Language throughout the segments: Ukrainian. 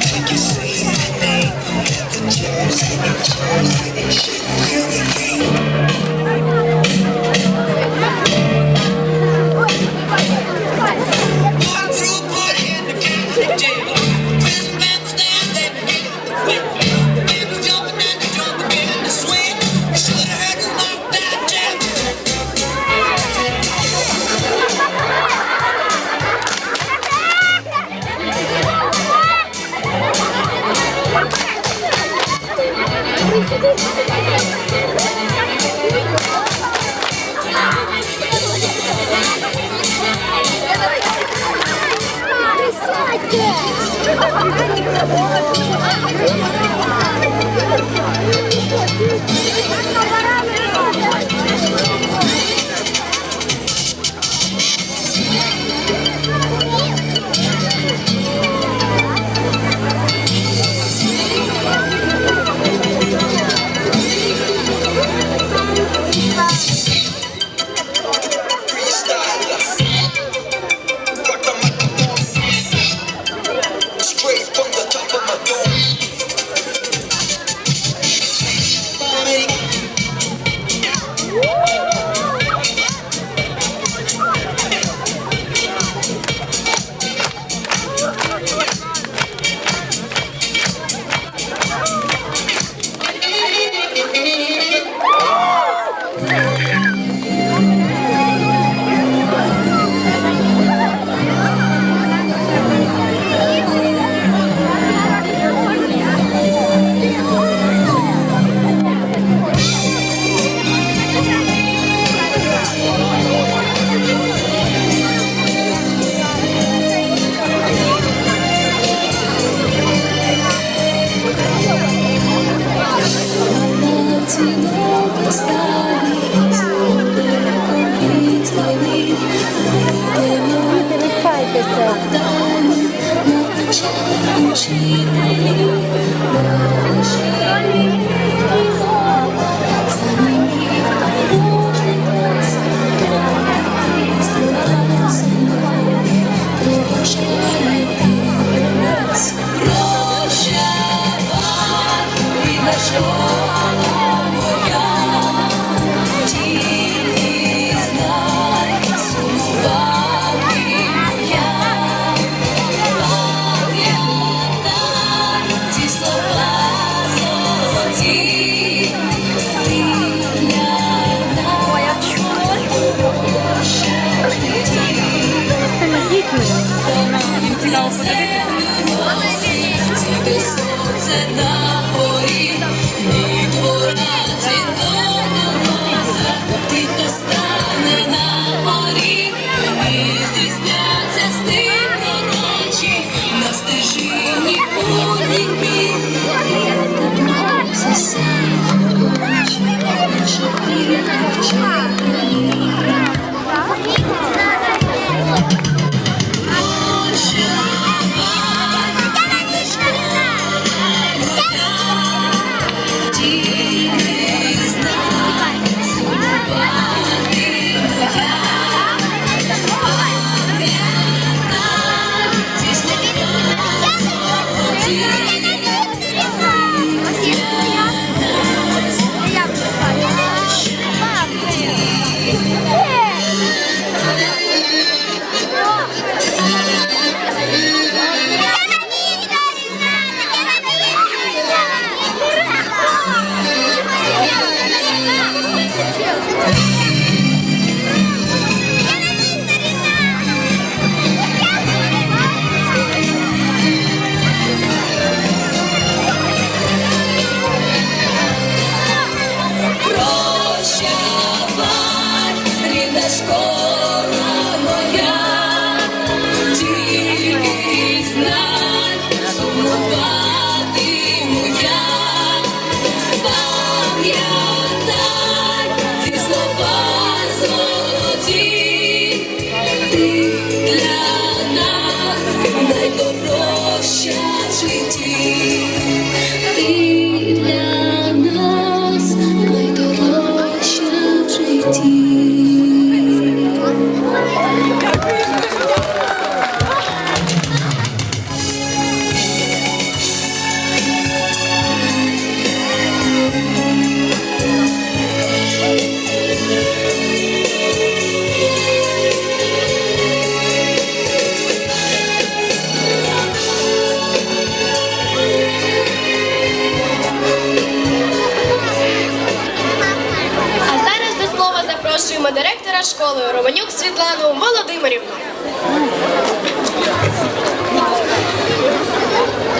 Take your seat, the chairs, the chairs, it should really Присядьте! Школи Романюк Світлану Володимирівну.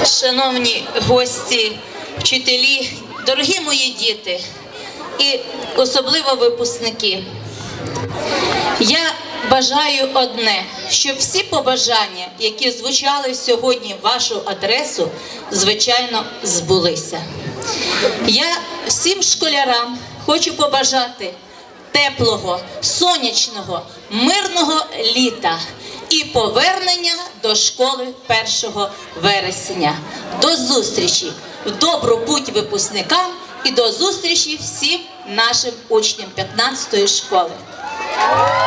Шановні гості, вчителі, дорогі мої діти і особливо випускники. Я бажаю одне, щоб всі побажання, які звучали сьогодні в вашу адресу, звичайно, збулися. Я всім школярам хочу побажати теплого, сонячного, мирного літа і повернення до школи 1 вересня. До зустрічі в добру путь випускникам і до зустрічі всім нашим учням 15-ї школи.